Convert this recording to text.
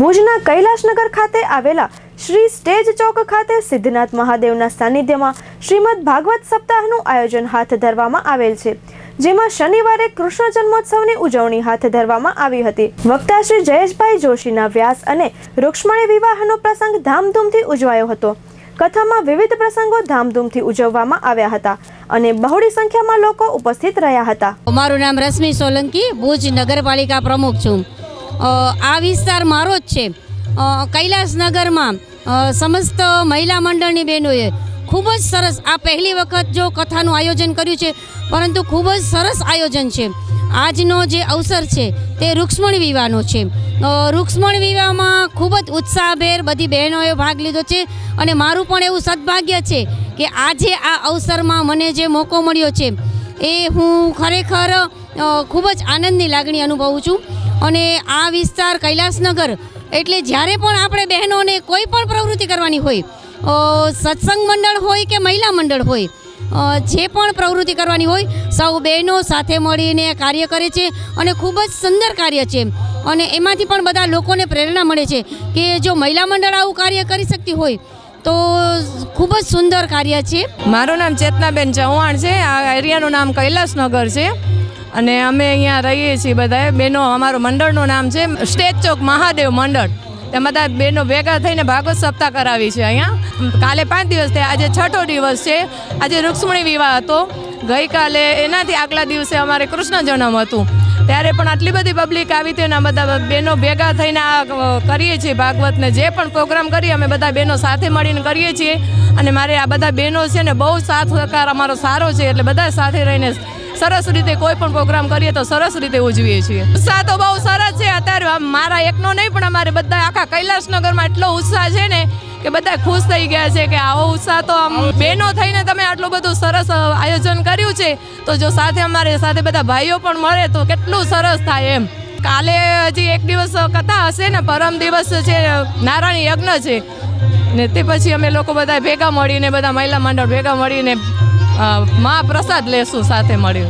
ભુજના કૈલાશનગર ખાતે આવેલા શ્રી સ્ટેજ ચોક ખાતે સિદ્ધનાથ મહાદેવના સાનિધ્યમાં શ્રીમદ ભાગવત સપ્તાહનું આયોજન હાથ ધરવામાં આવેલ છે, જેમાં શનિવારે કૃષ્ણ જન્મોત્સવની ઉજવણી હાથ ધરવામાં આવી હતી. વક્તા શ્રી જયેશભાઈ જોશીના વ્યાસ અને રૂક્ષ્મણી વિવાહનો પ્રસંગ ધામધૂમથી ઉજવાયો હતો. કથામાં વિવિધ પ્રસંગો ધામધૂમથી ઉજવવામાં આવ્યા હતા અને બહોળી સંખ્યામાં લોકો ઉપસ્થિત રહ્યા હતા. મારું નામ રશ્મિ સોલંકી, ભુજ નગરપાલિકા પ્રમુખ છું. આ વિસ્તાર મારો જ છે. કૈલાસનગરમાં સમસ્ત મહિલા મંડળની બહેનોએ ખૂબ જ સરસ, આ પહેલી વખત જો કથાનું આયોજન કર્યું છે, પરંતુ ખૂબ જ સરસ આયોજન છે. આજનો જે અવસર છે, તે રૂક્ષ્મણ વિવાહનો છે. રૂક્ષ્મણ વિવાહમાં ખૂબ જ ઉત્સાહભેર બધી બહેનોએ ભાગ લીધો છે અને મારું પણ એવું સદભાગ્ય છે કે આજે આ અવસરમાં મને જે મોકો મળ્યો છે, એ હું ખરેખર ખૂબ જ આનંદની લાગણી અનુભવું છું. અને આ વિસ્તાર કૈલાસનગર એટલે જ્યારે પણ આપણે બહેનોને કોઈ પણ પ્રવૃત્તિ કરવાની હોય સત્સંગ મંડળ હોય કે મહિલા મંડળ હોય જે પણ પ્રવૃત્તિ કરવાની હોય, સૌ બહેનો સાથે મળીને કાર્ય કરે છે અને ખૂબ જ સુંદર કાર્ય છે. અને એમાંથી પણ બધા લોકોને પ્રેરણા મળે છે કે જો મહિલા મંડળ આવું કાર્ય કરી શકતી હોય, તો ખૂબ જ સુંદર કાર્ય છે. મારું નામ ચેતનાબેન ચૌહાણ છે, આ એરિયાનું નામ કૈલાસનગર છે. અને અમે અહીંયા રહીએ છીએ બધાએ. બેનો, અમારું મંડળનું નામ છે સ્ટેજ ચોક મહાદેવ મંડળ. ત્યાં બધા બેનો ભેગા થઈને ભાગવત સપ્તાહ કરાવી છે અહીંયા. કાલે પાંચ દિવસ થયા. આજે છઠ્ઠો દિવસ છે. આજે રૂક્ષ્મણી વિવાહ હતો. ગઈકાલે એનાથી આગલા દિવસે અમારે કૃષ્ણ જન્મ હતું. ત્યારે પણ આટલી બધી પબ્લિક આવી હતી અને બધા બહેનો ભેગા થઈને આ કરીએ છીએ ભાગવતને. જે પણ પ્રોગ્રામ કરીએ, અમે બધા બહેનો સાથે મળીને કરીએ છીએ. અને મારે આ બધા બહેનો છે ને બહુ સાથ સહકાર અમારો સારો છે, એટલે બધા સાથે રહીને સરસ રીતે કોઈ પણ પ્રોગ્રામ કરીએ તો સરસ રીતે ઉજવીએ છીએ. ઉત્સાહ તો બહુ સરસ છે. અત્યારે મારા એકનો નહીં, પણ અમારે બધા આખા કૈલાસનગરમાં એટલો ઉત્સાહ છે ને કે બધા ખુશ થઈ ગયા છે કે આવો ઉત્સાહ તો આમ બહેનો થઈને તમે આટલું બધું સરસ આયોજન કર્યું છે. તો જો સાથે અમારે સાથે બધા ભાઈઓ પણ મળે તો કેટલું સરસ થાય એમ. કાલે હજી એક દિવસ કથા હશે ને પરમ દિવસ છે નારાયણ યજ્ઞ છે. ને તે પછી અમે લોકો બધા ભેગા મળીને બધા મહિલા મંડળ ભેગા મળીને મહાપ્રસાદ લેશું સાથે મળીને.